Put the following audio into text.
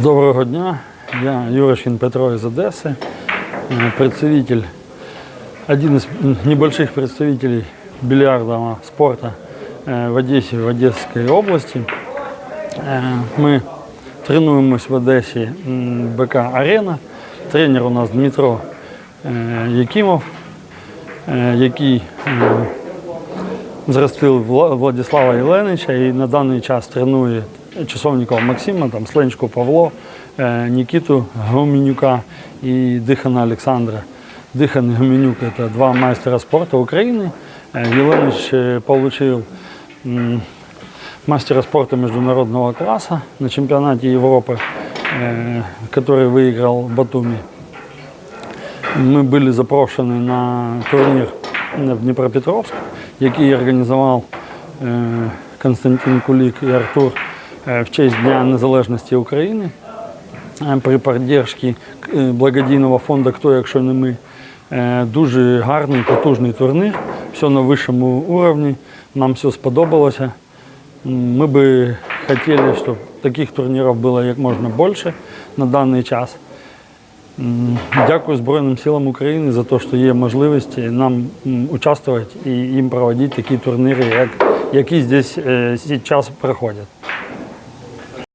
Доброго дня, я Юрочкин Петро из Одессы, э, представитель, один из м, небольших представителей бильярдного спорта э, в Одессе, в Одесской области. Э, Мы тренуемся в Одессе м, БК «Арена». Тренер у нас Дмитро е, Якимов, е, який е, зростив Вла- Владислава Єленича і на даний час тренує часовникова Максима, там, Сленчку Павло, е, Нікіту Гомінюка і Дихана Олександра. Дихан і Гомінюк – це два майстера спорту України. Е, Єленич е, получив м, мастера спорта международного класса на чемпионате Европы, э, который выиграл в Батуми. Ми були запрошені на турнір в Дніпропетровськ, який організував е, Константин Кулік і Артур е, в честь Дня Незалежності України е, при підтримці е, благодійного фонду Хто, якщо не ми. Е, Дуже гарний, потужний турнір, все на вищому уровні. Нам все сподобалося. Ми би хотіли, щоб таких турнірів було як можна більше на даний час. Дякую Збройним силам України за те, що є можливість нам участвувати і їм проводити такі турніри, як, які здесь е, зараз проходять.